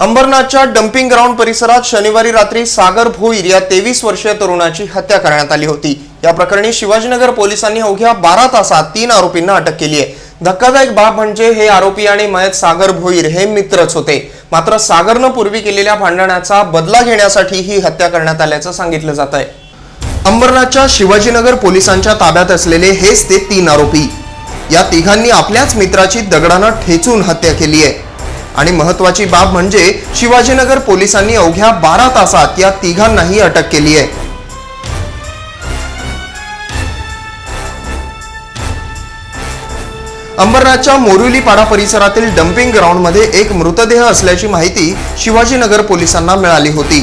अंबरनाथच्या dumping ground परिसरात शनिवारी रात्री सागर भोईर या तेवीस वर्षीय तरुणाची हत्या करण्यात आली होती. या प्रकरणी शिवाजीनगर पोलिसांनी अवघ्या बारा तासात तीन आरोपींना अटक केली आहे. धक्कादायक बाब म्हणजे हे आरोपी आणि मयत सागर भोईर हे मित्रच होते. मात्र सागरनं पूर्वी केलेल्या भांडणाचा बदला घेण्यासाठी ही हत्या करण्यात आल्याचं सांगितलं जात आहे. अंबरनाथच्या शिवाजीनगर पोलिसांच्या ताब्यात असलेले हेच ते तीन आरोपी. या तिघांनी आपल्याच मित्राची दगडानं ठेचून हत्या केली आहे. आणि महत्वाची बाब म्हणजे शिवाजीनगर पोलिसांनी अवघ्या बारा तासात या तिघांनाही अटक केली आहे. अंबरनाथच्या मोरुलीपाडा परिसरातील डम्पिंग ग्राउंडमध्ये एक मृतदेह असल्याची माहिती शिवाजीनगर पोलिसांना मिळाली होती.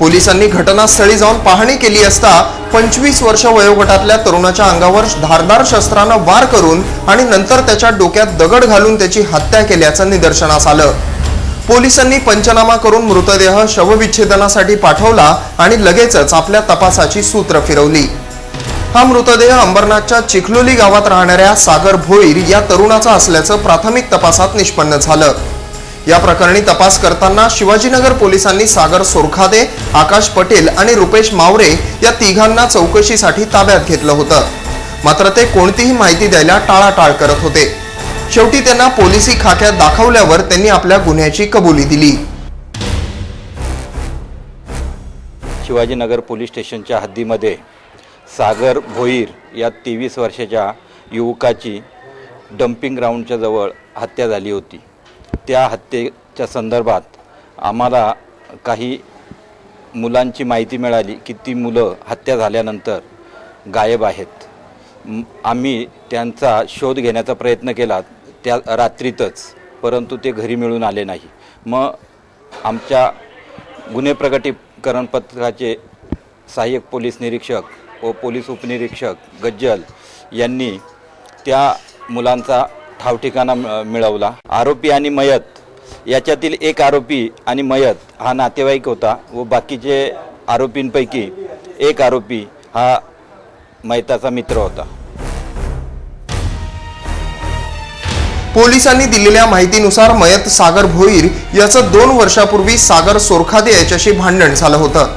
पोलिसांनी घटनास्थळी जाऊन पाहणी केली असता पंचवीस वर्ष वयोगटातल्या तरुणाच्या अंगावर धारदार शस्त्रानं वार करून आणि नंतर त्याच्या डोक्यात दगड घालून त्याची हत्या केल्याचं निदर्शनास आलं. पोलिसांनी पंचनामा करून मृतदेह शवविच्छेदनासाठी पाठवला आणि लगेचच आपल्या तपासाची सूत्र फिरवली. हा मृतदेह अंबरनाथच्या चिखलोली गावात राहणाऱ्या सागर भोईर या तरुणाचा असल्याचं प्राथमिक तपासात निष्पन्न झालं. या प्रकरणी तपास करताना शिवाजीनगर पोलिसांनी सागर सोरखादे आकाश पटेल आणि रुपेश मावरे या तिघांना चौकशीसाठी ताब्यात घेतलं होतं. मात्र ते कोणतीही माहिती द्यायला टाळाटाळ करत होते. शेवटी त्यांना पोलिसी खाक्यात दाखवल्यावर त्यांनी आपल्या गुन्ह्याची कबुली दिली. शिवाजीनगर पोलीस स्टेशनच्या हद्दीमध्ये सागर भोईर या तेवीस वर्षाच्या युवकाची डम्पिंग ग्राउंडच्या जवळ हत्या झाली होती. त्या हत्येच्या संदर्भात आम्हाला काही मुलांची माहिती मिळाली की ती मुलं हत्या झाल्यानंतर गायब आहेत. आम्ही त्यांचा शोध घेण्याचा प्रयत्न केला त्या रात्रीतच परंतु ते घरी मिळून आले नाही. मग आमच्या गुन्हे प्रकटीकरण पथकाचे सहाय्यक पोलीस निरीक्षक व पोलीस उपनिरीक्षक गज्जल यांनी त्या मुलांचा ठावठिकाणा मिळवला. आरोपी आणि मयत. याच्यातील एक आरोपी आणि मयत हा नातेवाईक होता व बाकीचे आरोपींपैकी एक आरोपी हा मयताचा मित्र होता. पोलिसांनी दिलेल्या माहितीनुसार मयत सागर भोईर याचं दोन वर्षापूर्वी सागर सोरखादे याच्याशी भांडण झालं होतं.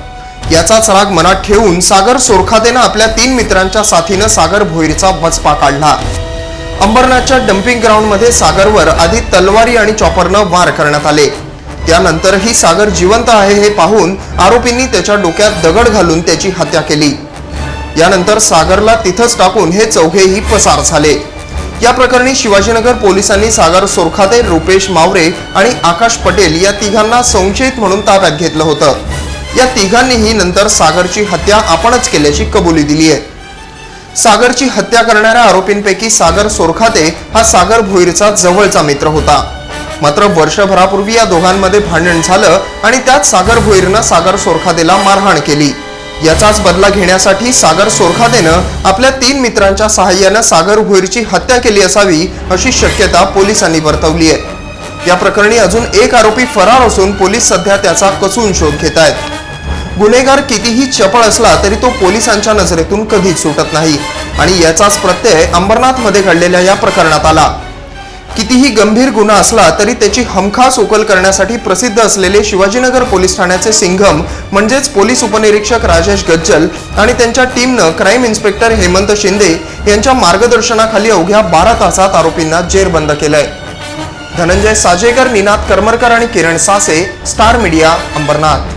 याचाच राग मनात ठेवून सागर सोरखादेनं आपल्या तीन मित्रांच्या साथीनं सागर भोईरचा वचपा काढला. अंबरनाथच्या डम्पिंग ग्राउंडमध्ये सागरवर आधी तलवारी आणि चॉपरनं वार करण्यात आले. त्यानंतरही सागर जिवंत आहे हे पाहून आरोपींनी त्याच्या डोक्यात दगड घालून त्याची हत्या केली. यानंतर सागरला तिथंच टाकून हे चौघेही पसार झाले. या प्रकरणी शिवाजीनगर पोलिसांनी सागर सोरखाते रुपेश मावरे आणि आकाश पटेल या तिघांना संशयित म्हणून ताब्यात घेतलं होतं. या तिघांनीही नंतर सागरची हत्या आपणच केल्याची कबुली दिली आहे सागरची हत्या करणाऱ्या आरोपींपैकी सागर सोरखाते हा सागर भोईरचा जवळचा मित्र होता. मात्र वर्षभरापूर्वी या दोघांमध्ये भांडण झालं आणि त्यात सागर भोईरनं सागर सोरखातेला मारहाण केली. याचाच बदला घेण्यासाठी सागर सोरखातेनं आपल्या तीन मित्रांच्या सहाय्यानं सागर भोईरची हत्या केली असावी अशी शक्यता पोलिसांनी वर्तवली आहे. या प्रकरणी अजून एक आरोपी फरार असून पोलीस सध्या त्याचा कसून शोध घेत आहेत गुन्हेगार कितीही चपळ असला तरी तो पोलिसांच्या नजरेतून कधीच सुटत नाही. आणि याचाच प्रत्यय अंबरनाथमध्ये घडलेल्या या प्रकरणात आला. कितीही गंभीर गुन्हा असला तरी त्याची हमखास उकल करण्यासाठी प्रसिद्ध असलेले शिवाजीनगर पोलीस ठाण्याचे सिंघम म्हणजेच पोलीस उपनिरीक्षक राजेश गज्जल आणि त्यांच्या टीमनं क्राईम इन्स्पेक्टर हेमंत शिंदे यांच्या मार्गदर्शनाखाली अवघ्या बारा तासात आरोपींना जेरबंद केलंय. धनंजय साजेकर निनाद करमरकर आणि किरण सासे स्टार मीडिया अंबरनाथ.